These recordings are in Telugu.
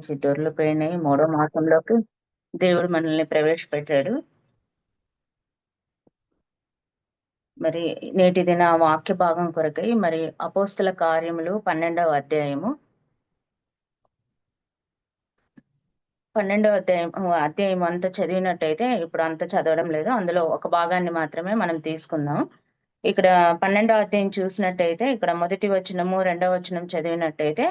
నుంచి దొర్లిపోయినాయి మూడో మాసంలోకి దేవుడు మనల్ని ప్రవేశపెట్టాడు. మరి నేటి దిన వాక్య భాగం కొరకై మరి అపోస్తుల కార్యములు పన్నెండవ అధ్యాయము. పన్నెండవ అధ్యాయం అధ్యాయం అంతా చదివినట్టయితే ఇప్పుడు అంత చదవడం లేదు. అందులో ఒక భాగాన్ని మాత్రమే మనం తీసుకుందాం. ఇక్కడ పన్నెండవ అధ్యాయం చూసినట్టయితే ఇక్కడ మొదటి వచనము రెండవ వచనం చదివినట్టయితే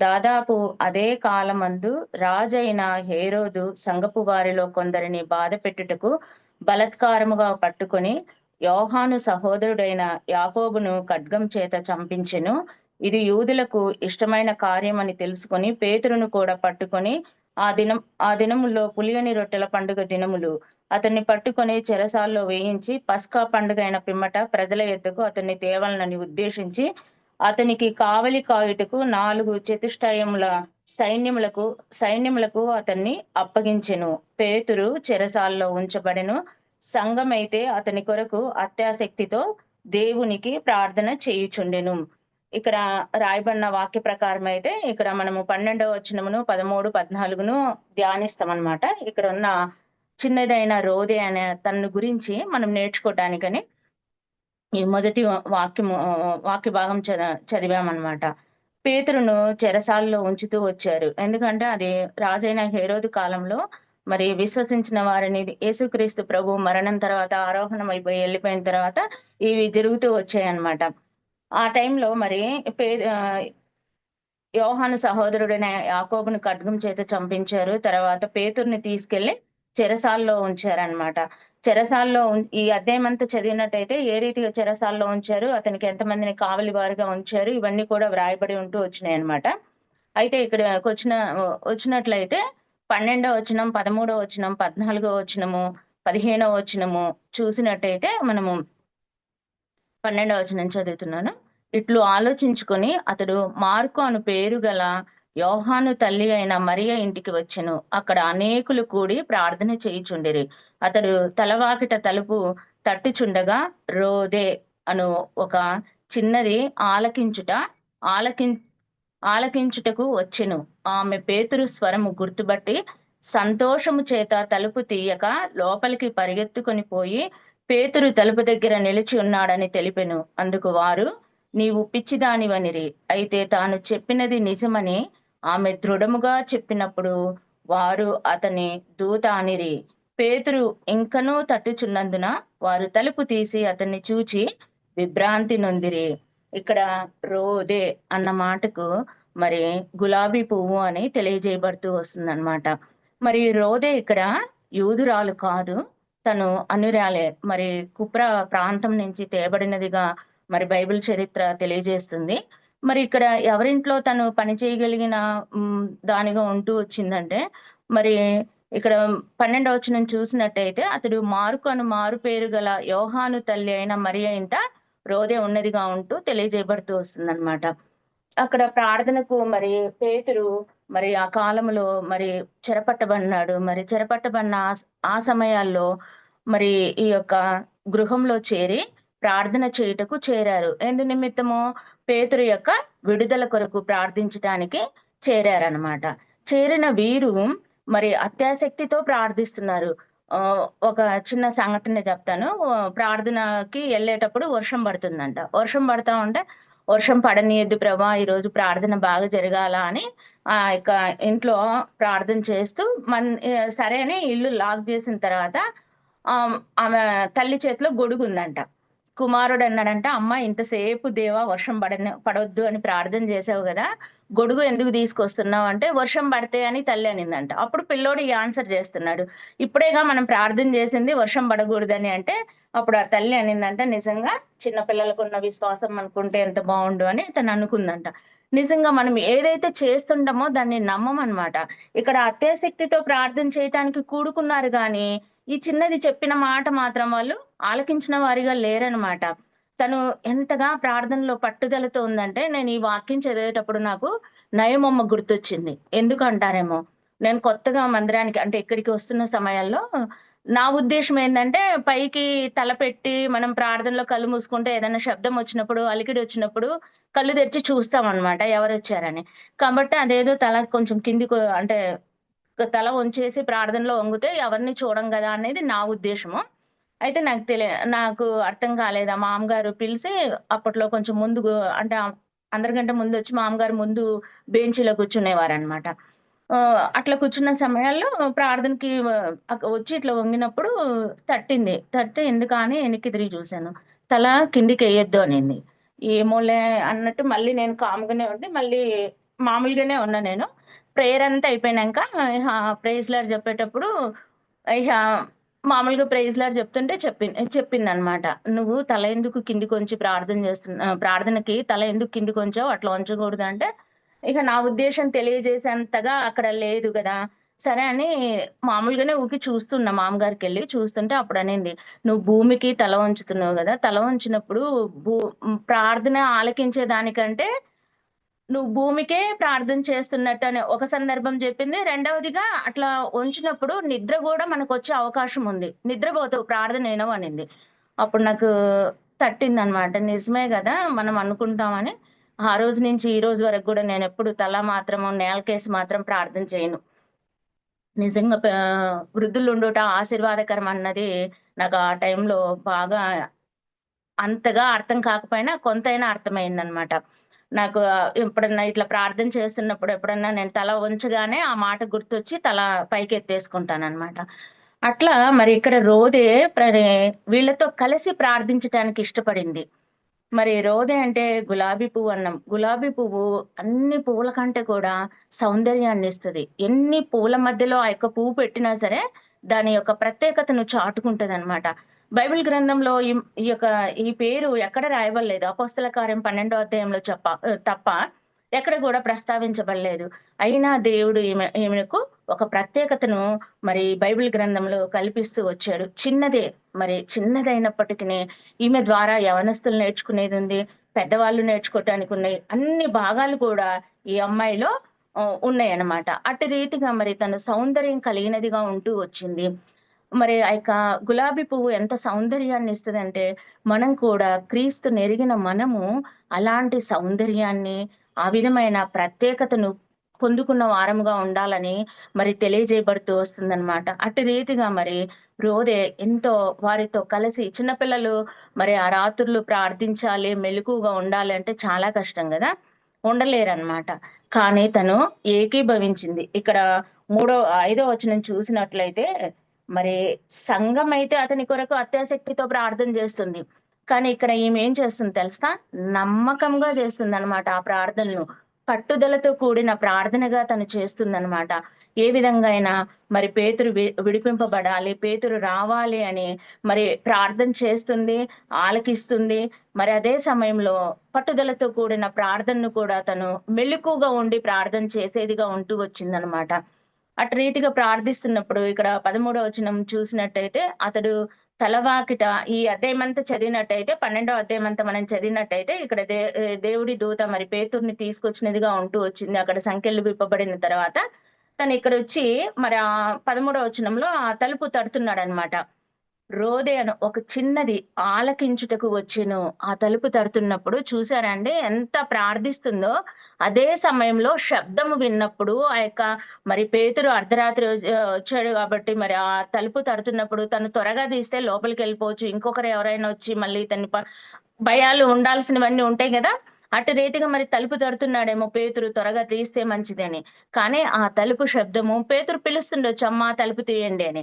దాదాపు అదే కాలమందు రాజైన హేరోదు సంగపు వారిలో కొందరిని బాధ పెట్టుటకు బలత్కారముగా పట్టుకొని యోహాను సహోదరుడైన యాకోబును ఖడ్గం చేత చంపించెను. ఇది యూదులకు ఇష్టమైన కార్యమని తెలుసుకుని తెలుసుకొని పేతురును కూడా పట్టుకొని ఆ దినం ఆ దినములో పులియని రొట్టెల పండుగ దినములు అతన్ని పట్టుకొని చెరసాల్లో వేయించి పస్కా పండుగ అయిన పిమ్మట ప్రజల ఎద్దకు అతన్ని తేవాలని ఉద్దేశించి అతనికి కావలి కాయుటకు నాలుగు చతుష్టయముల సైన్యములకు సైన్యములకు అతన్ని అప్పగించెను. పేతురు చెరసాల్లో ఉంచబడెను. సంఘమైతే అతని కొరకు అత్యాసక్తితో దేవునికి ప్రార్థన చేయుచుండెను. ఇక్కడ రాయబడిన వాక్య ప్రకారం అయితే ఇక్కడ మనము పన్నెండవ వచనమును పదమూడు పద్నాలుగును ధ్యానిస్తాం అనమాట ఇక్కడ ఉన్న చిన్నదైన రోదే అనే తన గురించి మనం నేర్చుకోవటానికని ఈ మొదటి వాక్యము వాక్య భాగం చద చదివామన్నమాట. పేతురును చెరసాల్లో ఉంచుతూ వచ్చారు. ఎందుకంటే అది రాజైన హేరోదు కాలంలో మరి విశ్వసించిన వారిని యేసుక్రీస్తు ప్రభు మరణం తర్వాత ఆరోహణం అయిపోయి వెళ్ళిపోయిన తర్వాత ఇవి జరుగుతూ వచ్చాయన్నమాట. ఆ టైంలో మరి పే యోహాను సహోదరుడైన యాకోబును ఖడ్గం చేత చంపించారు. తర్వాత పేతుర్ని తీసుకెళ్ళి చెరసాల్లో ఉంచారనమాట చెరసాల్లో ఈ అధ్యాయం అంతా చదివినట్టయితే ఏ రీతిగా చెరసాల్లో ఉంచారు అతనికి ఎంతమందిని కావలి వారుగా ఉంచారు ఇవన్నీ కూడా వ్రాయబడి ఉంటూ వచ్చినాయి అనమాట అయితే ఇక్కడ వచ్చిన వచ్చినట్లయితే పన్నెండో వచనం పదమూడో వచనం పద్నాలుగో వచనము పదిహేనో వచనము చూసినట్టయితే మనము పన్నెండవ వచనం చదువుతున్నాను. ఇట్లు ఆలోచించుకొని అతడు మార్కు అను పేరు గల యోహాను తల్లి అయిన మరియ ఇంటికి వచ్చెను. అక్కడ అనేకులు కూడి ప్రార్థన చేయుచుండిరి. అతడు తలవాకిట తలుపు తట్టుచుండగా రోదే అను ఒక చిన్నది ఆలకించుట ఆలకి ఆలకించుటకు వచ్చెను. ఆమె పేతురు స్వరము గుర్తుబట్టి సంతోషము చేత తలుపు తీయక లోపలికి పరిగెత్తుకొని పోయి పేతురు తలుపు దగ్గర నిలిచి ఉన్నాడని తెలిపెను. అందుకు వారు నీవు పిచ్చిదానివనిరి. అయితే తాను చెప్పినది నిజమని ఆమె దృఢముగా చెప్పినప్పుడు వారు అతని దూత అనిరి పేతురు ఇంకనూ తట్టుచున్నందున వారు తలుపు తీసి అతన్ని చూచి విభ్రాంతి నొందిరి. ఇక్కడ రోదే అన్న మాటకు మరి గులాబీ పువ్వు అని తెలియజేయబడుతూ వస్తుందన్నమాట. మరి రోదే ఇక్కడ యూదురాలు కాదు తను అనురాలే. మరి కుప్ర ప్రాంతం నుంచి తేబడినదిగా మరి బైబిల్ చరిత్ర తెలియజేస్తుంది. మరి ఇక్కడ ఎవరింట్లో తను పని చేయగలిగిన దానిగా ఉంటూ వచ్చిందంటే మరి ఇక్కడ పన్నెండవ వచ్చిన చూసినట్టయితే అతడు మారుకు అను మారు పేరు గల యోహాను తల్లి అయిన మరియ ఇంట రోదే ఉన్నదిగా ఉంటూ తెలియజేయబడుతూ వస్తుందన్నమాట. అక్కడ ప్రార్థనకు మరి పేతురు మరి ఆ కాలంలో మరి చెరపట్టబడినాడు. మరి చెరపట్టబడిన ఆ సమయాల్లో మరి ఈ యొక్క గృహంలో చేరి ప్రార్థన చేయుటకు చేరారు. ఎందు నిమిత్తమో పేతురు యొక్క విడుదల కొరకు ప్రార్థించడానికి చేరారనమాట చేరిన వీరు మరి అత్యాసక్తితో ప్రార్థిస్తున్నారు. ఒక చిన్న సంఘటన చెప్తాను. ప్రార్థనకి వెళ్ళేటప్పుడు వర్షం పడుతుందంట. వర్షం పడతా ఉంటే వర్షం పడనీయద్దు ప్రభా ఈరోజు ప్రార్థన బాగా జరగాల అని ఆ యొక్క ఇంట్లో ప్రార్థన చేస్తూ మన్ సరే అని ఇల్లు లాక్ చేసిన తర్వాత ఆమె తల్లి చేతిలో గొడుగు ఉందంట. కుమారుడు అన్నాడంట అమ్మ ఇంతసేపు దేవా వర్షం పడని పడొద్దు అని ప్రార్థన చేసావు కదా గొడుగు ఎందుకు తీసుకొస్తున్నావు? అంటే వర్షం పడితే అని తల్లి అనిందంట. అప్పుడు పిల్లోడు ఈ ఆన్సర్ చేస్తున్నాడు. ఇప్పుడేగా మనం ప్రార్థన చేసింది వర్షం పడకూడదని అంటే అప్పుడు ఆ తల్లి అనిందంట నిజంగా చిన్న పిల్లలకు ఉన్న విశ్వాసం అనుకుంటే ఎంత బాగుండు అని తను అనుకుందంట. నిజంగా మనం ఏదైతే చేస్తుంటామో దాన్ని నమ్మమన్నమాట ఇక్కడ అత్యాశక్తితో ప్రార్థన చేయటానికి కూడుకున్నారు కానీ ఈ చిన్నది చెప్పిన మాట మాత్రం వాళ్ళు ఆలకించిన వారిగా లేరనమాట తను ఎంతగా ప్రార్థనలో పట్టుదలతో ఉందంటే నేను ఈ వాక్యం చదివేటప్పుడు నాకు నయమమ్మ గుర్తొచ్చింది. ఎందుకు అంటారేమో నేను కొత్తగా మందిరానికి అంటే ఇక్కడికి వస్తున్న సమయాల్లో నా ఉద్దేశం ఏంటంటే పైకి తల పెట్టి మనం ప్రార్థనలో కళ్ళు మూసుకుంటే ఏదైనా శబ్దం వచ్చినప్పుడు అలికిడి వచ్చినప్పుడు కళ్ళు తెరిచి చూస్తాం అనమాట ఎవరు వచ్చారని కాబట్టి అదేదో తల కొంచెం కిందికి అంటే తల వంచేసి ప్రార్థనలో వంగితే ఎవరిని చూడం కదా అనేది నా ఉద్దేశము. అయితే నాకు తెలియ నాకు అర్థం కాలేదు? ఆ మామగారు పిలిచి అప్పట్లో కొంచెం ముందు అంటే అందరికంటే ముందు వచ్చి మామగారు ముందు బెంచీలో కూర్చునేవారు అనమాట అట్లా కూర్చున్న సమయాల్లో ప్రార్థనకి వచ్చి ఇట్లా వంగినప్పుడు తట్టింది. తట్టితే ఎందుకు అని వెనక్కి తిరిగి చూశాను. తల కిందికి వేయొద్దు అనింది. ఏమోలే అన్నట్టు మళ్ళీ నేను కామ్గానే ఉండి మళ్ళీ మామూలుగానే ఉన్నా నేను. ప్రేయర్ అంతా అయిపోయినాక ప్రైజ్ లాడ్ చెప్పేటప్పుడు ఇక మామూలుగా ప్రైజ్ లాడ్ చెప్తుంటే చెప్పింది చెప్పింది అనమాట నువ్వు తల ఎందుకు కింది కొంచి ప్రార్థన చేస్తున్నా ప్రార్థనకి తల ఎందుకు కింది కొంచావు అట్లా ఉంచకూడదు అంటే ఇక నా ఉద్దేశం తెలియజేసేంతగా అక్కడ లేదు కదా. సరే అని మామూలుగానే ఊకి చూస్తున్నా మామగారికి వెళ్ళి చూస్తుంటే అప్పుడు అనింది నువ్వు భూమికి తల వంచుతున్నావు కదా. తల వంచినప్పుడు భూ ప్రార్థన ఆలకించే దానికంటే నువ్వు భూమికే ప్రార్థన చేస్తున్నట్టు అని ఒక సందర్భం చెప్పింది. రెండవదిగా అట్లా ఉంచినప్పుడు నిద్ర కూడా మనకు వచ్చే అవకాశం ఉంది. నిద్రపోతావు ప్రార్థన ఏనో అనింది. అప్పుడు నాకు తట్టింది అనమాట నిజమే కదా మనం అనుకుంటామని. ఆ రోజు నుంచి ఈ రోజు వరకు కూడా నేను ఎప్పుడు తల మాత్రము నేలకేసి మాత్రం ప్రార్థన చేయను. నిజంగా వృద్ధులు ఉండుట ఆశీర్వాదకరం అన్నది నాకు ఆ టైంలో బాగా అంతగా అర్థం కాకపోయినా కొంతైనా అర్థమైందనమాట. నాకు ఎప్పుడన్నా ఇట్లా ప్రార్థన చేస్తున్నప్పుడు ఎప్పుడన్నా నేను తల ఉంచగానే ఆ మాట గుర్తొచ్చి తల పైకి ఎత్తేసుకుంటాను అనమాట అట్లా మరి ఇక్కడ రోదే వీళ్ళతో కలిసి ప్రార్థించడానికి ఇష్టపడింది. మరి రోదే అంటే గులాబీ పువ్వు అన్నం. గులాబీ పువ్వు అన్ని పువ్వుల కంటే కూడా సౌందర్యాన్ని ఇస్తుంది. ఎన్ని పువ్వుల మధ్యలో ఆ యొక్క పువ్వు పెట్టినా సరే దాని యొక్క ప్రత్యేకతను చాటుకుంటది అనమాట బైబిల్ గ్రంథంలో ఈ యొక్క ఈ పేరు ఎక్కడ రాయబడలేదు. అపోస్తల కార్యం పన్నెండో అధ్యాయంలో చెప్ప తప్ప ఎక్కడ కూడా ప్రస్తావించబడలేదు. అయినా దేవుడు ఈమె ఈమెకు ఒక ప్రత్యేకతను మరి బైబిల్ గ్రంథంలో కల్పిస్తూ వచ్చాడు. చిన్నదే మరి చిన్నదైనప్పటికీ ఈమె ద్వారా యవనస్తులు నేర్చుకునేది ఉంది పెద్దవాళ్ళు నేర్చుకోవటానికి ఉన్నాయి అన్ని భాగాలు కూడా ఈ అమ్మాయిలో ఉన్నాయన్నమాట. అట్టి అటు రీతిగా మరి తను సౌందర్యం కలిగినదిగా ఉంటూ వచ్చింది. మరి ఆ యొక్క గులాబీ పువ్వు ఎంత సౌందర్యాన్ని ఇస్తుందంటే మనం కూడా క్రీస్తు నెరిగిన మనము అలాంటి సౌందర్యాన్ని ఆ విధమైన ప్రత్యేకతను పొందుకున్న వారముగా ఉండాలని మరి తెలియజేయబడుతూ వస్తుందన్నమాట. అటు రీతిగా మరి రోదే ఎంతో వారితో కలిసి చిన్నపిల్లలు మరి ఆ రాత్రులు ప్రార్థించాలి మెలకుగా ఉండాలి అంటే చాలా కష్టం కదా ఉండలేరన్నమాట. కానీ తను ఏకీభవించింది. ఇక్కడ మూడో ఐదో వచనం చూసినట్లయితే మరి సంఘం అయితే అతని కొరకు అత్యాసక్తితో ప్రార్థన చేస్తుంది. కానీ ఇక్కడ ఈమె ఏం చేస్తుంది తెలుసా? నమ్మకంగా చేస్తుంది అనమాట ఆ ప్రార్థనను. పట్టుదలతో కూడిన ప్రార్థనగా తను చేస్తుంది అనమాట ఏ విధంగా అయినా మరి పేతురు విడిపింపబడాలి పేతురు రావాలి అని మరి ప్రార్థన చేస్తుంది ఆలకిస్తుంది. మరి అదే సమయంలో పట్టుదలతో కూడిన ప్రార్థనను కూడా తను మెలుకుగా ఉండి ప్రార్థన చేసేదిగా ఉంటూ వచ్చిందనమాట అటు రీతిగా ప్రార్థిస్తున్నప్పుడు ఇక్కడ పదమూడవ వచనం చూసినట్టయితే అతడు తలవాకిట ఈ అధ్యాయమంతా చదివినట్టయితే పన్నెండో అధ్యాయమంతా మనం చదివినట్టయితే ఇక్కడ దే దేవుడి దూత మరి పేతుర్ని తీసుకొచ్చినదిగా ఉంటూ వచ్చింది. అక్కడ సంఖ్యలు విప్పబడిన తర్వాత తను ఇక్కడ వచ్చి మరి ఆ పదమూడవ వచనంలో ఆ తలుపు తడుతున్నాడు అనమాట రోదే అని ఒక చిన్నది ఆలకించుటకు వచ్చెను. ఆ తలుపు తడుతున్నప్పుడు చూసారండి ఎంత ప్రార్థిస్తుందో అదే సమయంలో శబ్దము విన్నప్పుడు ఆ యొక్క మరి పేతురు అర్ధరాత్రి వచ్చాడు కాబట్టి మరి ఆ తలుపు తడుతున్నప్పుడు తను త్వరగా తీస్తే లోపలికి వెళ్ళిపోవచ్చు. ఇంకొకరు ఎవరైనా వచ్చి మళ్ళీ తన భయాలు ఉండాల్సినవన్నీ ఉంటాయి కదా? అటు రీతిగా మరి తలుపు తడుతున్నాడేమో పేతురు త్వరగా తీస్తే మంచిదని. కానీ ఆ తలుపు శబ్దము పేతురు పిలుస్తుండొచ్చు అమ్మా తలుపు తీయండి అని.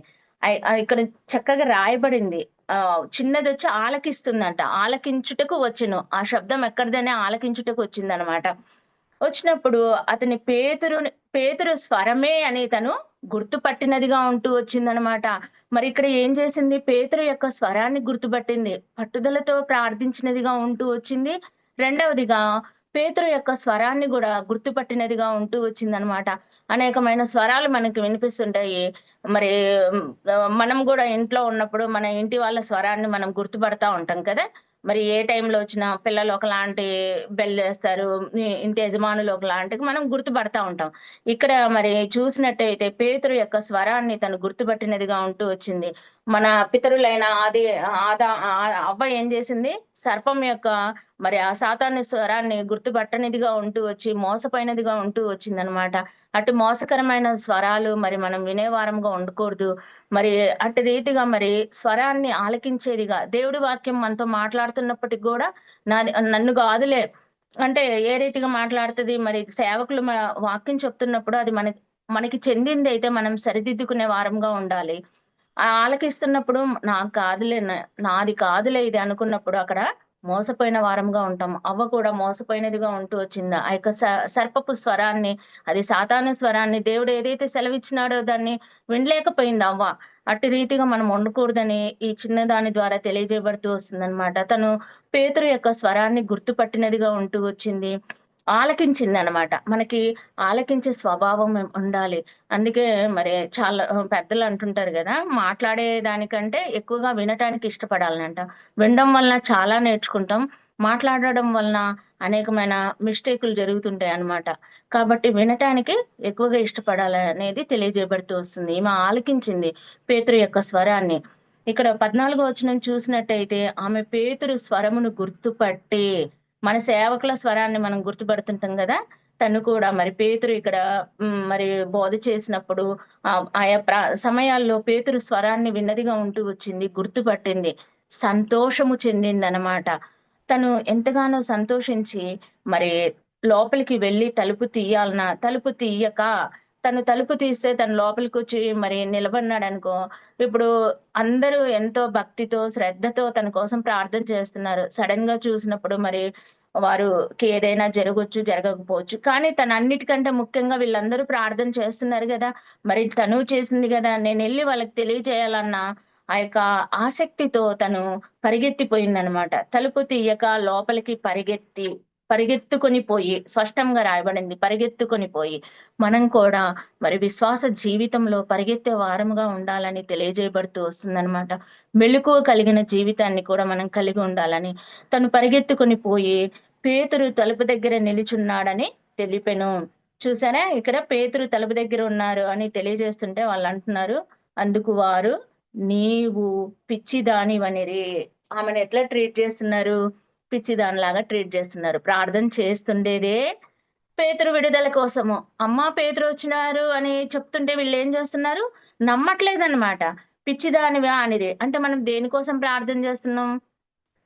ఇక్కడ చక్కగా రాయబడింది. ఆ చిన్నది వచ్చి ఆలకిస్తుందంట. ఆలకించుటకు వచ్చును. ఆ శబ్దం ఎక్కడిదనే ఆలకించుటకు వచ్చిందనమాట. వచ్చినప్పుడు అతని పేతురు పేతురు స్వరమే అని తను గుర్తుపట్టినదిగా ఉంటూ వచ్చిందనమాట మరి ఇక్కడ ఏం చేసింది? పేతురు యొక్క స్వరాన్ని గుర్తుపట్టింది. పట్టుదలతో ప్రార్థించినదిగా ఉంటూ వచ్చింది. రెండవదిగా పేతురు యొక్క స్వరాన్ని కూడా గుర్తుపట్టినదిగా ఉంటూ వచ్చిందనమాట అనేకమైన స్వరాలు మనకి వినిపిస్తుంటాయి. మరి మనం కూడా ఇంట్లో ఉన్నప్పుడు మన ఇంటి వాళ్ళ స్వరాన్ని మనం గుర్తుపడతా ఉంటాం కదా. మరి ఏ టైంలో వచ్చినా పిల్లలు ఒకలాంటి బెల్ వేస్తారు ఇంటి యజమానులు ఒకలాంటి మనం గుర్తుపడతా ఉంటాం. ఇక్కడ మరి చూసినట్టయితే పేతురు యొక్క స్వరాన్ని తను గుర్తుపట్టినదిగా ఉంటూ వచ్చింది. మన పితరులైన ఆది ఆదా అవ్వ ఏం చేసింది? సర్పం యొక్క మరి ఆ సాతాన్ని స్వరాన్ని గుర్తుపట్టనిదిగా ఉంటూ వచ్చి మోసపోయినదిగా ఉంటూ వచ్చింది అనమాట అటు మోసకరమైన స్వరాలు మరి మనం వినేవారంగా ఉండకూడదు. మరి అటు రీతిగా మరి స్వరాన్ని ఆలకించేదిగా దేవుడి వాక్యం మనతో మాట్లాడుతున్నప్పటికి కూడా నాది నన్ను కాదులే. అంటే ఏ రీతిగా మాట్లాడుతుంది మరి సేవకులు వాక్యం చెప్తున్నప్పుడు అది మనకి మనకి చెందింది అయితే మనం సరిదిద్దుకునే వారంగా ఉండాలి. ఆ ఆలకిస్తున్నప్పుడు నాకు కాదులే నాది కాదులే ఇది అనుకున్నప్పుడు అక్కడ మోసపోయిన వారంగా ఉంటాం. అవ్వ కూడా మోసపోయినదిగా ఉంటూ వచ్చింది. ఆ యొక్క సర్పపు స్వరాన్ని అది సాతాను స్వరాన్ని దేవుడు ఏదైతే సెలవిచ్చినాడో దాన్ని వినలేకపోయింది అవ్వ. అట్టి రీతిగా మనం వండకూడదని ఈ చిన్న దాని ద్వారా తెలియజేయబడుతూ వస్తుంది తను పేతురు యొక్క స్వరాన్ని గుర్తుపట్టినదిగా ఉంటూ వచ్చింది. ఆలకించింది అనమాట మనకి ఆలకించే స్వభావం ఉండాలి. అందుకే మరి చాలా పెద్దలు అంటుంటారు కదా మాట్లాడే దానికంటే ఎక్కువగా వినటానికి ఇష్టపడాలనంట వినడం వలన చాలా నేర్చుకుంటాం. మాట్లాడడం వలన అనేకమైన మిస్టేకులు జరుగుతుంటాయి అన్నమాట. కాబట్టి వినటానికి ఎక్కువగా ఇష్టపడాలి అనేది తెలియజేయబడుతూ వస్తుంది. ఈమె ఆలకించింది పేతురు యొక్క స్వరాన్ని. ఇక్కడ పద్నాలుగో వచనం చూసినట్టయితే ఆమె పేతురు స్వరమును గుర్తుపట్టి మన సేవకుల స్వరాన్ని మనం గుర్తుపడుతుంటాం కదా? తను కూడా మరి పేతురు ఇక్కడ మరి బోధ చేసినప్పుడు ఆ ఆయా ప్ర- సమయాల్లో పేతురు స్వరాన్ని విన్నదిగా ఉంటూ వచ్చింది గుర్తుపట్టింది. సంతోషము చెందింది అనమాట తను ఎంతగానో సంతోషించి మరి లోపలికి వెళ్ళి తలుపు తీయాలన్నా తలుపు తీయక. తను తలుపు తీస్తే తను లోపలికి వచ్చి మరి నిలబడినాడు అనుకో ఇప్పుడు అందరూ ఎంతో భక్తితో శ్రద్ధతో తన కోసం ప్రార్థన చేస్తున్నారు. సడన్గా చూసినప్పుడు మరి వారికి ఏదైనా జరగవచ్చు జరగకపోవచ్చు. కానీ తన అన్నిటికంటే ముఖ్యంగా వీళ్ళందరూ ప్రార్థన చేస్తున్నారు కదా. మరి తను చేసింది కదా. నేను వెళ్ళి వాళ్ళకి తెలియజేయాలన్నా ఆ యొక్క ఆసక్తితో తను పరిగెత్తిపోయిందనమాట తలుపు తీయక లోపలికి పరిగెత్తి పరిగెత్తుకొని పోయి స్పష్టంగా రాయబడింది పరిగెత్తుకొని పోయి. మనం కూడా మరి విశ్వాస జీవితంలో పరిగెత్తే వారముగా ఉండాలని తెలియజేయబడుతూ వస్తుందనమాట మెలకువ కలిగిన జీవితాన్ని కూడా మనం కలిగి ఉండాలని తను పరిగెత్తుకొని పోయి పేతురు తలుపు దగ్గర నిలిచున్నాడని తెలిపెను. చూసారా? ఇక్కడ పేతురు తలుపు దగ్గర ఉన్నారు అని తెలియజేస్తుంటే వాళ్ళు అంటున్నారు. అందుకు వారు నీవు పిచ్చిదానివనిరి. ఆమెను ఎట్లా ట్రీట్ చేస్తున్నారు? పిచ్చిదానిలాగా ట్రీట్ చేస్తున్నారు. ప్రార్థన చేస్తుండేదే పేతురు విడుదల కోసము. అమ్మ పేతురు వచ్చినారు అని చెప్తుంటే వీళ్ళు ఏం చేస్తున్నారు? నమ్మట్లేదన్నమాట. పిచ్చిదానివా అనేది అంటే మనం దేనికోసం ప్రార్థన చేస్తున్నాం?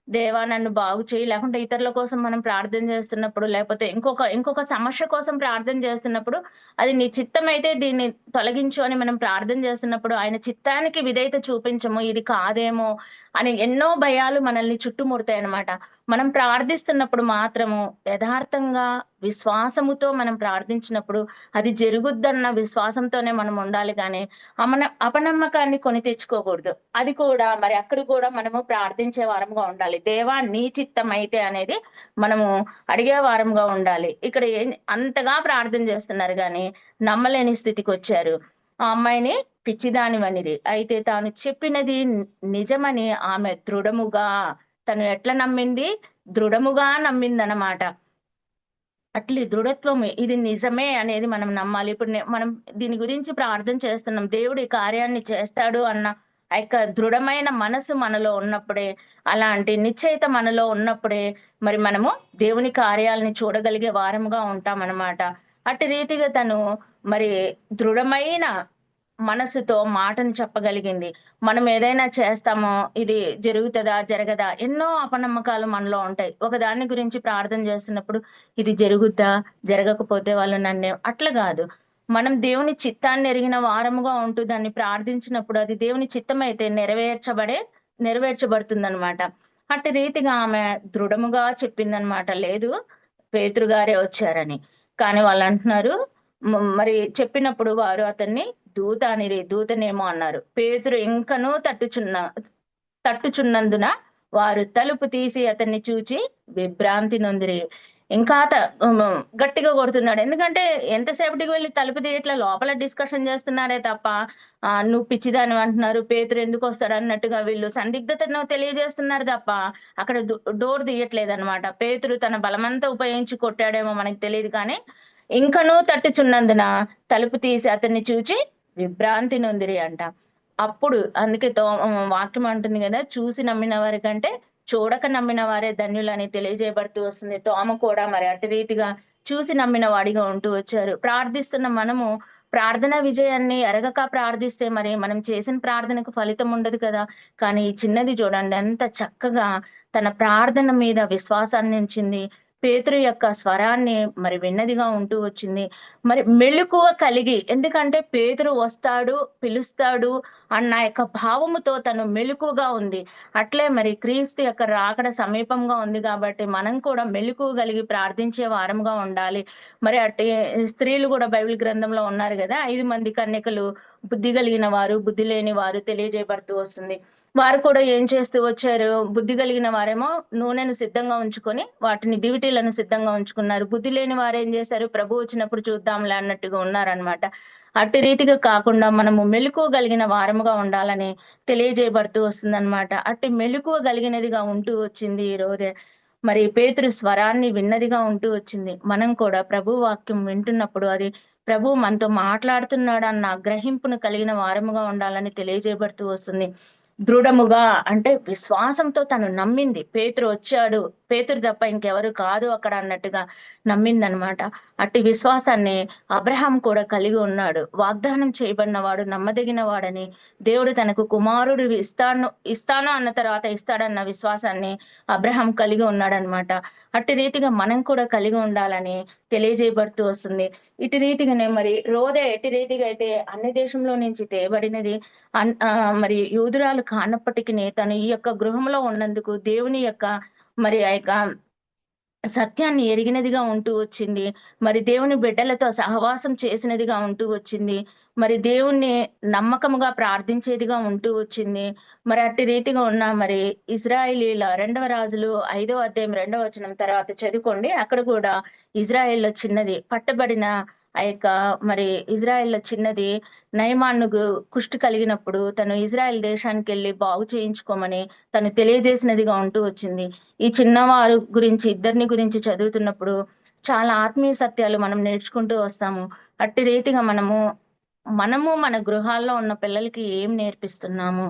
దేవా నన్ను బాగు చేయి లేకుంటే ఇతరుల కోసం మనం ప్రార్థన చేస్తున్నప్పుడు లేకపోతే ఇంకొక ఇంకొక సమస్య కోసం ప్రార్థన చేస్తున్నప్పుడు అది నీ చిత్తం అయితే దీన్ని తొలగించు అని మనం ప్రార్థన చేస్తున్నప్పుడు ఆయన చిత్తానికి విధేయత చూపించము. ఇది కాదేమో అని ఎన్నో భయాలు మనల్ని చుట్టుముడతాయి అన్నమాట మనం ప్రార్థిస్తున్నప్పుడు మాత్రము యథార్థంగా విశ్వాసముతో మనం ప్రార్థించినప్పుడు అది జరుగుద్దన్న విశ్వాసంతోనే మనం ఉండాలి కానీ అమన అపనమ్మకాన్ని కొని తెచ్చుకోకూడదు. అది కూడా మరి అక్కడ కూడా మనము ప్రార్థించే వారంగా ఉండాలి. దేవా నీ చిత్తం అయితే అనేది మనము అడిగే వారంగా ఉండాలి. ఇక్కడ ఏం అంతగా ప్రార్థన చేస్తున్నారు కానీ నమ్మలేని స్థితికి వచ్చారు ఆ అమ్మాయిని పిచ్చిదానివనిది. అయితే తాను చెప్పినది నిజమని ఆమె దృఢముగా తను ఎట్లా నమ్మింది? దృఢముగా నమ్మిందనమాట అట్లీ దృఢత్వం ఇది నిజమే అనేది మనం నమ్మాలి. ఇప్పుడు మనం దీని గురించి ప్రార్థన చేస్తున్నాం. దేవుడు ఈ కార్యాన్ని చేస్తాడు అన్న ఆ యొక్క దృఢమైన మనసు మనలో ఉన్నప్పుడే అలాంటి నిశ్చయిత మనలో ఉన్నప్పుడే మరి మనము దేవుని కార్యాలని చూడగలిగే వారముగా ఉంటామన్నమాట. అట్టి రీతిగా తను మరి దృఢమైన మనసుతో మాటను చెప్పగలిగింది. మనం ఏదైనా చేస్తామో ఇది జరుగుతుందా జరగదా ఎన్నో అపనమ్మకాలు మనలో ఉంటాయి. ఒక దాని గురించి ప్రార్థన చేస్తున్నప్పుడు ఇది జరుగుద్దా జరగకపోతే వాళ్ళు నన్ను అట్లా కాదు. మనం దేవుని చిత్తాన్ని ఎరిగిన వారముగా ఉంటూ దాన్ని ప్రార్థించినప్పుడు అది దేవుని చిత్తం అయితే నెరవేర్చబడే నెరవేర్చబడుతుంది అనమాట అట్టి రీతిగా ఆమె దృఢముగా చెప్పిందనమాట లేదు పేతురు గారే వచ్చారని. కానీ వాళ్ళు అంటున్నారు మరి చెప్పినప్పుడు వారు అతన్ని దూత అని దూతనేమో అన్నారు. పేతురు ఇంకనూ తట్టుచున్న తట్టుచున్నందున వారు తలుపు తీసి అతన్ని చూచి విభ్రాంతి నొందిరి. ఇంకా గట్టిగా కొడుతున్నాడు. ఎందుకంటే ఎంతసేపటికి వెళ్ళి తలుపు తీయట్లా లోపల డిస్కషన్ చేస్తున్నారే తప్ప ఆ నువ్వు పిచ్చిదాని అంటున్నారు పేతురు ఎందుకు వస్తాడు అన్నట్టుగా వీళ్ళు సందిగ్ధతను తెలియజేస్తున్నారు తప్ప అక్కడ డోర్ తీయట్లేదు అనమాట పేతురు తన బలమంతా ఉపయోగించి కొట్టాడేమో మనకు తెలియదు కానీ ఇంకనూ తట్టుచున్నందున తలుపు తీసి అతన్ని చూచి విభ్రాంతి నొందిరి అంట. అప్పుడు అందుకే తో వాక్యం అంటుంది కదా చూసి నమ్మిన వారి కంటే చూడక నమ్మిన వారే ధన్యులని తెలియజేయబడుతూ వస్తుంది తోమ కూడా మరి అటు రీతిగా చూసి నమ్మిన వాడిగా ఉంటూ వచ్చారు. ప్రార్థిస్తున్న మనము ప్రార్థన విజయాన్ని ఎరగక ప్రార్థిస్తే మరి మనం చేసిన ప్రార్థనకు ఫలితం ఉండదు కదా. కానీ ఈ చిన్నది చూడండి ఎంత చక్కగా తన ప్రార్థన మీద విశ్వాసాన్ని ఉంచింది. పేతురు యొక్క స్వరాన్ని మరి విన్నదిగా ఉంటూ వచ్చింది. మరి మెలకువ కలిగి ఎందుకంటే పేతురు వస్తాడు పిలుస్తాడు అన్న యొక్క భావముతో తను మెలుకుగా ఉంది. అట్లే మరి క్రీస్తు యొక్క రాకడ సమీపంగా ఉంది కాబట్టి మనం కూడా మెలకువ కలిగి ప్రార్థించే వారంగా ఉండాలి. మరి అట్టి స్త్రీలు కూడా బైబిల్ గ్రంథంలో ఉన్నారు కదా ఐదు మంది కన్యకలు బుద్ధి కలిగిన వారు బుద్ధి లేని వారు తెలియజేయబడుతూ వస్తుంది. వారు కూడా ఏం చేస్తూ వచ్చారు బుద్ధి కలిగిన వారేమో నూనెను సిద్ధంగా ఉంచుకొని వాటిని దివిటీలను సిద్ధంగా ఉంచుకున్నారు. బుద్ధి లేని వారు ఏం చేశారు? ప్రభు వచ్చినప్పుడు చూద్దాంలే అన్నట్టుగా ఉన్నారనమాట అట్టి రీతిగా కాకుండా మనము మెలకువగలిగిన వారముగా ఉండాలని తెలియజేయబడుతూ వస్తుందన్నమాట. అట్టి మెలకువగలిగినదిగా ఉంటూ వచ్చింది ఈ రోజే. మరి పేతురు స్వరాన్ని విన్నదిగా ఉంటూ వచ్చింది. మనం కూడా ప్రభు వాక్యం వింటున్నప్పుడు అది ప్రభు మనతో మాట్లాడుతున్నాడు అన్న గ్రహింపును కలిగిన వారముగా ఉండాలని తెలియజేయబడుతూ వస్తుంది. దృఢముగా అంటే విశ్వాసంతో తను నమ్మింది. పేతురు వచ్చాడు. పేతురు తప్ప ఇంకెవరు కాదు అక్కడ అన్నట్టుగా నమ్మిందనమాట. అట్టి విశ్వాసాన్ని అబ్రహాం కూడా కలిగి ఉన్నాడు. వాగ్దానం చేయబడిన వాడు నమ్మదగిన వాడని దేవుడు తనకు కుమారుడు ఇస్తాను ఇస్తాను అన్న తర్వాత ఇస్తాడన్న విశ్వాసాన్ని అబ్రహాం కలిగి ఉన్నాడనమాట. అట్టి రీతిగా మనం కూడా కలిగి ఉండాలని తెలియజేయబడుతూ వస్తుంది. ఇటు రీతిగానే మరి రోదే ఎటు రీతిగా అయితే అన్ని దేశంలో నుంచి తేబడినది మరి యూదురాలు కానప్పటికీ తను ఈ యొక్క గృహంలో ఉన్నందుకు దేవుని యొక్క మరి ఆ యొక్క సత్యాన్ని ఎరిగినదిగా ఉంటూ వచ్చింది. మరి దేవుని బిడ్డలతో సహవాసం చేసినదిగా ఉంటూ వచ్చింది. మరి దేవుణ్ణి నమ్మకముగా ప్రార్థించేదిగా ఉంటూ వచ్చింది. మరి అట్టి రీతిగా ఉన్న మరి ఇజ్రాయిలీల రెండవ రాజులు ఐదవ అధ్యాయం రెండవ వచనం తర్వాత చదువుకోండి. అక్కడ కూడా ఇజ్రాయిల్లో చిన్నది పట్టబడిన ఆ యొక్క మరి ఇజ్రాయెల్ చిన్నది నయమాన్నుకు కుష్టి కలిగినప్పుడు తను ఇజ్రాయెల్ దేశానికి వెళ్ళి బాగు చేయించుకోమని తను తెలియజేసినదిగా ఉంటూ వచ్చింది. ఈ చిన్నవారు గురించి ఇద్దరిని గురించి చదువుతున్నప్పుడు చాలా ఆత్మీయ సత్యాలు మనం నేర్చుకుంటూ వస్తాము. అట్టి రీతిగా మనము మనము మన గృహాల్లో ఉన్న పిల్లలకి ఏం నేర్పిస్తున్నాము?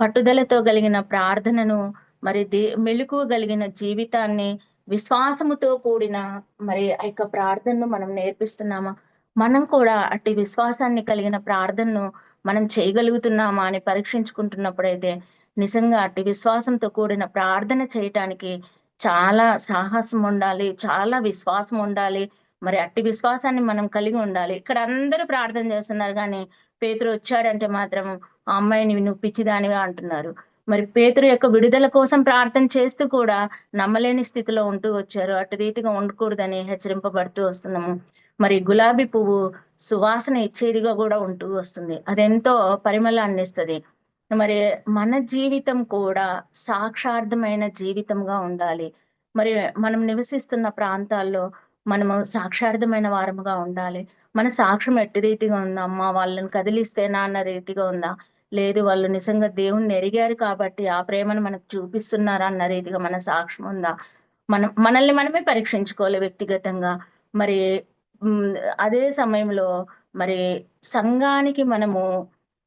పట్టుదలతో కలిగిన ప్రార్థనను మరి దే మెలుకు కలిగిన జీవితాన్ని విశ్వాసముతో కూడిన మరి ఆ యొక్క ప్రార్థనను మనం నేర్పిస్తున్నామా? మనం కూడా అట్టి విశ్వాసాన్ని కలిగిన ప్రార్థనను మనం చేయగలుగుతున్నామా అని పరీక్షించుకుంటున్నప్పుడైతే నిజంగా అట్టి విశ్వాసంతో కూడిన ప్రార్థన చేయటానికి చాలా సాహసం ఉండాలి చాలా విశ్వాసం ఉండాలి. మరి అట్టి విశ్వాసాన్ని మనం కలిగి ఉండాలి. ఇక్కడ అందరూ ప్రార్థన చేస్తున్నారు కానీ పేతురు వచ్చాడంటే మాత్రం ఆ అమ్మాయిని నువ్వు పిచ్చిదానిగా అంటున్నారు. మరి పేతురు యొక్క విడుదల కోసం ప్రార్థన చేస్తూ కూడా నమ్మలేని స్థితిలో ఉంటూ వచ్చారు. అటు రీతిగా ఉండకూడదని హెచ్చరింపబడుతూ వస్తున్నాము. మరి గులాబీ పువ్వు సువాసన ఇచ్చేదిగా కూడా ఉంటూ వస్తుంది. అదెంతో పరిమళాన్ని ఇస్తుంది. మరి మన జీవితం కూడా సాక్షార్థమైన జీవితంగా ఉండాలి. మరి మనం నివసిస్తున్న ప్రాంతాల్లో మనము సాక్షార్థమైన వారముగా ఉండాలి. మన సాక్ష్యం ఎట్టి రీతిగా ఉందా? అమ్మ వాళ్ళని కదిలిస్తేనా అన్న రీతిగా ఉందా? లేదు వాళ్ళు నిజంగా దేవుణ్ణి ఎరిగారు కాబట్టి ఆ ప్రేమను మనకు చూపిస్తున్నారా అన్న రీతిగా మన సాక్ష్యం ఉందా? మనం మనల్ని మనమే పరీక్షించుకోవాలి వ్యక్తిగతంగా. మరి అదే సమయంలో మరి సంఘానికి మనము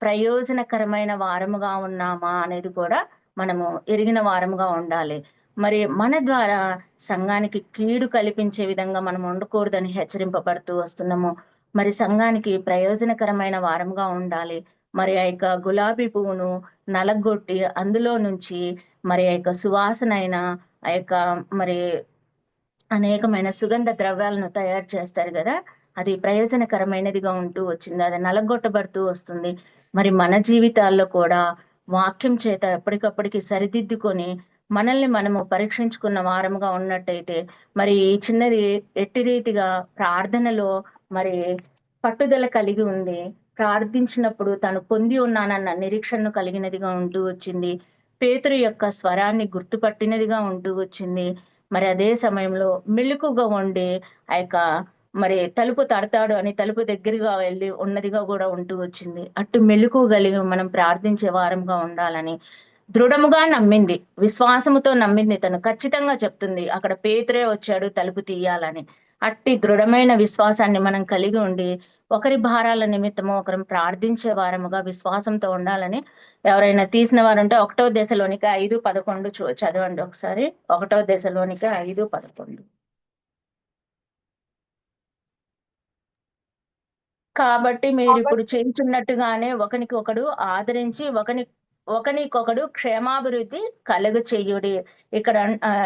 ప్రయోజనకరమైన వారముగా ఉన్నామా అనేది కూడా మనము ఎరిగిన వారముగా ఉండాలి. మరి మన ద్వారా సంఘానికి కీడు కల్పించే విధంగా మనం ఉండకూడదని హెచ్చరింపబడుతూ వస్తున్నాము. మరి సంఘానికి ప్రయోజనకరమైన వారంగా ఉండాలి. మరి ఆ యొక్క గులాబీ పువ్వును నలగొట్టి అందులో నుంచి మరి ఆ యొక్క సువాసన అయిన ఆ యొక్క మరి అనేకమైన సుగంధ ద్రవ్యాలను తయారు చేస్తారు కదా. అది ప్రయోజనకరమైనదిగా ఉంటూ వచ్చింది. అది నలగొట్టబడుతూ వస్తుంది. మరి మన జీవితాల్లో కూడా వాక్యం చేత ఎప్పటికప్పటికి సరిదిద్దుకొని మనల్ని మనము పరీక్షించుకున్న వారముగా ఉన్నట్టయితే మరి చిన్నది ఎట్టి రీతిగా ప్రార్థనలో మరి పట్టుదల కలిగి ఉంది ప్రార్థించినప్పుడు తను పొంది ఉన్నానన్న నిరీక్షణను కలిగినదిగా ఉంటూ వచ్చింది. పేతురు యొక్క స్వరాన్ని గుర్తుపట్టినదిగా ఉంటూ వచ్చింది. మరి అదే సమయంలో మెలుకుగా ఉండి ఆ యొక్క మరి తలుపు తడతాడు అని తలుపు దగ్గరగా వెళ్ళి ఉన్నదిగా కూడా ఉంటూ వచ్చింది. అటు మెలుకు కలిగి మనం ప్రార్థించే వారంగా ఉండాలని దృఢముగా నమ్మింది. విశ్వాసముతో నమ్మింది తను. ఖచ్చితంగా చెప్తుంది. అక్కడ పేతురే వచ్చాడు తలుపు తీయాలని. అట్టి దృఢమైన విశ్వాసాన్ని మనం కలిగి ఉండి ఒకరి భారాల నిమిత్తము ఒకరిని ప్రార్థించే వారముగా విశ్వాసంతో ఉండాలని ఎవరైనా తీసిన వారు ఉంటే ఒకటో దశలోనికి ఐదు పదకొండు చదవండి ఒకసారి. ఒకటో దశలోనికి ఐదు పదకొండు. కాబట్టి మీరు ఇప్పుడు చేయించున్నట్టుగానే ఒకనికి ఒకడు ఆదరించి ఒకని ఒకనికొకడు క్షేమాభివృద్ధి కలుగు చెయ్యుడి ఇక్కడ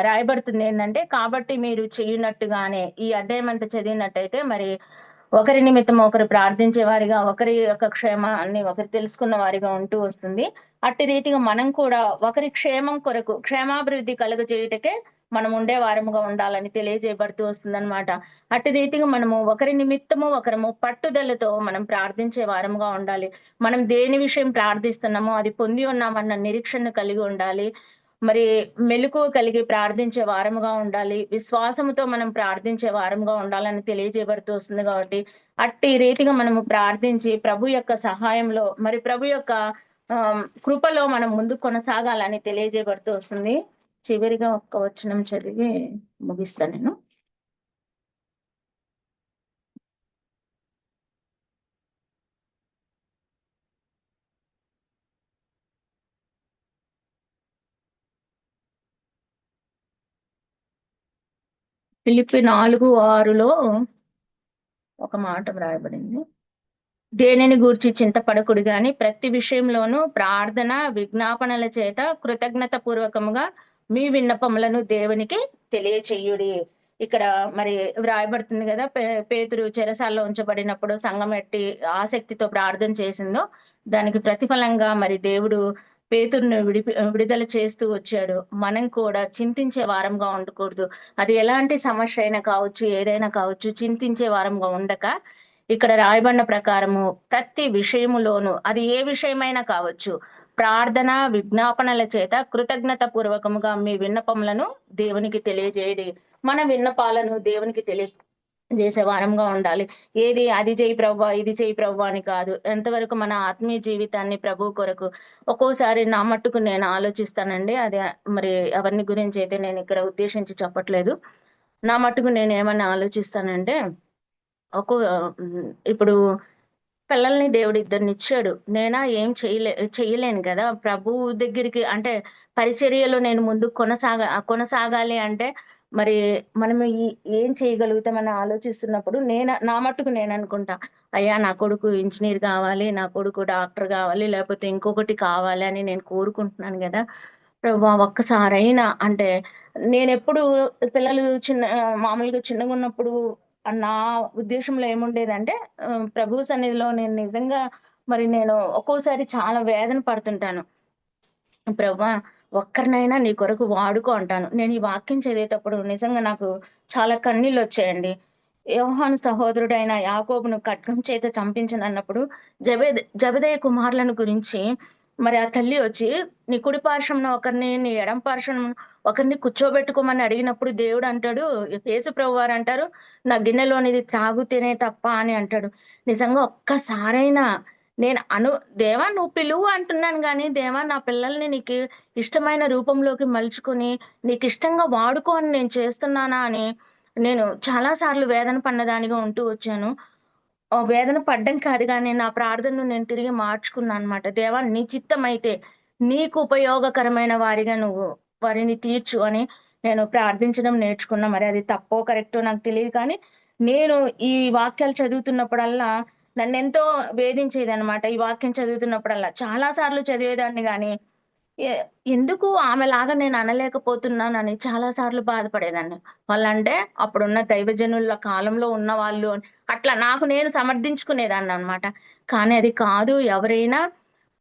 రాయబడుతుంది ఏంటంటే కాబట్టి మీరు చెయ్యునట్టుగానే ఈ అధ్యాయం అంతా చదివినట్టయితే మరి ఒకరి నిమిత్తం ఒకరు ప్రార్థించే వారిగా ఒకరి యొక్క క్షేమాన్ని ఒకరు తెలుసుకున్న వారిగా ఉంటూ వస్తుంది. అట్టి రీతిగా మనం కూడా ఒకరి క్షేమం కొరకు క్షేమాభివృద్ధి కలుగ చేయుటకే మనం ఉండే వారముగా ఉండాలని తెలియజేయబడుతూ వస్తుంది అనమాట అట్టి రీతిగా మనము ఒకరి నిమిత్తము ఒకరము పట్టుదలతో మనం ప్రార్థించే వారముగా ఉండాలి. మనం దేని విషయం ప్రార్థిస్తున్నామో అది పొంది ఉన్నామన్న నిరీక్షణ కలిగి ఉండాలి. మరి మెలకువ కలిగి ప్రార్థించే వారముగా ఉండాలి. విశ్వాసముతో మనం ప్రార్థించే వారముగా ఉండాలని తెలియజేయబడుతూ వస్తుంది కాబట్టి అట్టి రీతిగా మనము ప్రార్థించి ప్రభు యొక్క సహాయంలో మరి ప్రభు యొక్క కృపలో మనం ముందు కొనసాగాలని తెలియజేయబడుతూ వస్తుంది. చివరిగా ఒక్క వచనం చదివి ముగిస్తా నేను. పిలిపి నాలుగు ఆరులో ఒక మాట వ్రాయబడింది. దేనిని గూర్చి చింతపడకుడు గాని ప్రతి విషయంలోనూ ప్రార్థన విజ్ఞాపనల చేత కృతజ్ఞత పూర్వకముగా మీ విన్నపములను దేవునికి తెలియచేయుడి. ఇక్కడ మరి వ్రాయబడుతుంది కదా పే- పేతురు చెరసాల్లో ఉంచబడినప్పుడు సంఘం ఎట్టి ఆసక్తితో ప్రార్థన చేసిందో దానికి ప్రతిఫలంగా మరి దేవుడు పేతురును విడిపి విడుదల చేస్తూ వచ్చాడు. మనం కూడా చింతించే వారంగా ఉండకూడదు. అది ఎలాంటి సమస్య అయినా కావచ్చు ఏదైనా కావచ్చు చింతించే వారంగా ఉండక ఇక్కడ రాయబడిన ప్రకారము ప్రతి విషయములోను అది ఏ విషయమైనా కావచ్చు ప్రార్థన విజ్ఞాపనల చేత కృతజ్ఞత పూర్వకముగా మీ విన్నపములను దేవునికి తెలియజేయడి. మన విన్నపాలను దేవునికి తెలియ చేసే వారంగా ఉండాలి. ఏది అది చేయి ప్రభు ఇది చేయి ప్రభు అని కాదు. ఎంతవరకు మన ఆత్మీయ జీవితాన్ని ప్రభు కొరకు ఒక్కోసారి నా మట్టుకు నేను ఆలోచిస్తానండి. అది మరి ఎవరిని గురించి అయితే నేను ఇక్కడ ఉద్దేశించి చెప్పట్లేదు. నా మట్టుకు నేను ఏమని ఆలోచిస్తానంటే ఒక్కో ఇప్పుడు పిల్లల్ని దేవుడు ఇద్దరిని ఇచ్చాడు నేనా ఏం చేయలే చేయలేను కదా. ప్రభు దగ్గరికి అంటే పరిచర్యలో నేను ముందు కొనసాగ కొనసాగాలి అంటే మరి మనం ఏం చేయగలుగుతామని ఆలోచిస్తున్నప్పుడు నేను నా మట్టుకు నేను అనుకుంటా అయ్యా నా కొడుకు ఇంజనీర్ కావాలి నా కొడుకు డాక్టర్ కావాలి లేకపోతే ఇంకొకటి కావాలి అని నేను కోరుకుంటున్నాను కదా. ప్రభు ఒక్కసారైనా అంటే నేను ఎప్పుడు పిల్లలు చిన్న మామూలుగా చిన్నగా ఉన్నప్పుడు నా ఉద్దేశంలో ఏముండేదంటే ప్రభు సన్నిధిలో నేను నిజంగా మరి నేను ఒక్కోసారి చాలా వేదన పడుతుంటాను. ప్రభా ఒక్కరినైనా నీ కొరకు వాడుకో అంటాను. నేను ఈ వాక్యం చదివేటప్పుడు నిజంగా నాకు చాలా కన్నీళ్ళు వచ్చాయండి యోహాను సహోదరుడైన యాకోబును ఖడ్గం చేత చంపించనన్నప్పుడు జబే జబదయ కుమారులను గురించి మరి ఆ తల్లి వచ్చి నీ కుడి పార్శ్వంలో ఒకరిని నీ ఎడం పార్శ్వం ఒకరిని కూర్చోబెట్టుకోమని అడిగినప్పుడు దేవుడు అంటాడు యేసు ప్రభు వారు అంటారు నా గిన్నెలోనిది త్రాగుతేనే తప్ప అని అంటాడు. నిజంగా ఒక్కసారైనా నేను అను దేవా నువ్వు పిలువు అంటున్నాను కానీ దేవా నా పిల్లల్ని నీకు ఇష్టమైన రూపంలోకి మలుచుకొని నీకు ఇష్టంగా వాడుకో అని నేను చేస్తున్నానా అని నేను చాలా సార్లు వేదన పన్నదానిగా ఉంటూ వచ్చాను. వేదన పడ్డం కాదు కానీ నా ప్రార్థనను నేను తిరిగి మార్చుకున్నాను అనమాట దేవా నీ చిత్తం అయితే నీకు ఉపయోగకరమైన వారిగా నువ్వు వారిని తీర్చు అని నేను ప్రార్థించడం నేర్చుకున్నా. మరి అది తప్పో కరెక్టో నాకు తెలియదు కానీ నేను ఈ వాక్యాలు చదువుతున్నప్పుడల్లా నన్ను ఎంతో వేధించేది అనమాట ఈ వాక్యం చదువుతున్నప్పుడల్లా చాలా సార్లు చదివేదాన్ని కానీ ఎందుకు ఆమెలాగా నేను అనలేకపోతున్నానని చాలా సార్లు బాధపడేదాన్ని. వాళ్ళంటే అప్పుడున్న దైవజనుల కాలంలో ఉన్న వాళ్ళు అట్లా నాకు నేను సమర్థించుకునేదాన్ని అన్నమాట. కానీ అది కాదు ఎవరైనా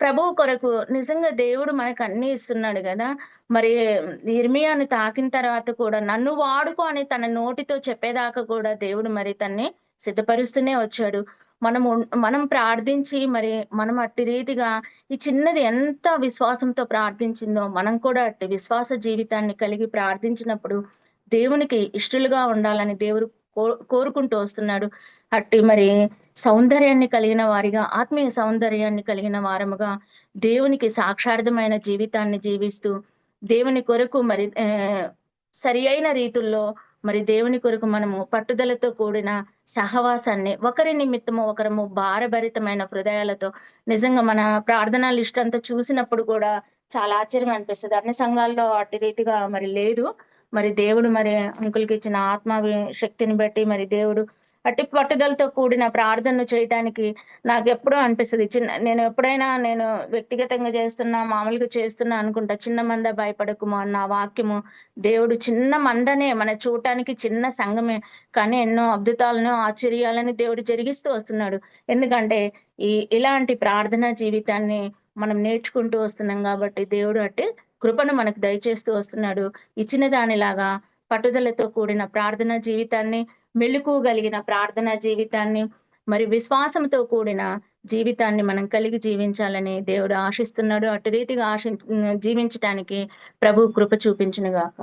ప్రభువు కొరకు నిజంగా దేవుడు మనకు అన్ని ఇస్తున్నాడు కదా. మరి ఇర్మియాని తాకిన తర్వాత కూడా నన్ను వాడుకో అని తన నోటితో చెప్పేదాకా కూడా దేవుడు మరి తన్ని సిద్ధపరుస్తూనే వచ్చాడు. మనం మనం ప్రార్థించి మరి మనం అట్టి రీతిగా ఈ చిన్నది ఎంత విశ్వాసంతో ప్రార్థించిందో మనం కూడా అట్టి విశ్వాస జీవితాన్ని కలిగి ప్రార్థించినప్పుడు దేవునికి ఇష్టలుగా ఉండాలని దేవుడు కో- కోరుకుంటూ వస్తున్నాడు. అట్టి మరి సౌందర్యాన్ని కలిగిన వారిగా ఆత్మీయ సౌందర్యాన్ని కలిగిన వారముగా దేవునికి సాక్షార్థమైన జీవితాన్ని జీవిస్తూ దేవుని కొరకు మరి సరి అయిన రీతుల్లో మరి దేవుని కొరకు మనము పట్టుదలతో కూడిన సహవాసాన్ని ఒకరి నిమిత్తము ఒకరము భారభరితమైన హృదయాలతో నిజంగా మన ప్రార్థనా లిస్ట్ అంతా చూసినప్పుడు కూడా చాలా ఆశ్చర్యం అనిపిస్తుంది. అన్ని సంఘాల్లో అటు రీతిగా మరి లేదు. మరి దేవుడు మరి అంకుల్కి ఇచ్చిన ఆత్మ శక్తిని బట్టి మరి దేవుడు అట్టి పట్టుదలతో కూడిన ప్రార్థన చేయటానికి నాకు ఎప్పుడూ అనిపిస్తుంది. చిన్న నేను ఎప్పుడైనా నేను వ్యక్తిగతంగా చేస్తున్నా మామూలుగా చేస్తున్నా అనుకుంటా చిన్న మంద భయపడకుము అన్న వాక్యము దేవుడు చిన్న మందనే మన చూడటానికి చిన్న సంఘమే కానీ ఎన్నో అద్భుతాలను ఆశ్చర్యాలను దేవుడు జరిగిస్తూ వస్తున్నాడు. ఎందుకంటే ఈ ఇలాంటి ప్రార్థనా జీవితాన్ని మనం నేర్చుకుంటూ వస్తున్నాం కాబట్టి దేవుడు అట్టి కృపను మనకు దయచేస్తూ వస్తున్నాడు. ఇచ్చిన దానిలాగా పట్టుదలతో కూడిన ప్రార్థనా జీవితాన్ని మెలుకోగలిగిన ప్రార్థన జీవితాన్ని మరి విశ్వాసంతో కూడిన జీవితాన్ని మనం కలిగి జీవించాలని దేవుడు ఆశిస్తున్నాడు. అటు రీతిగా ఆశి జీవించటానికి ప్రభు కృప చూపించిన గాక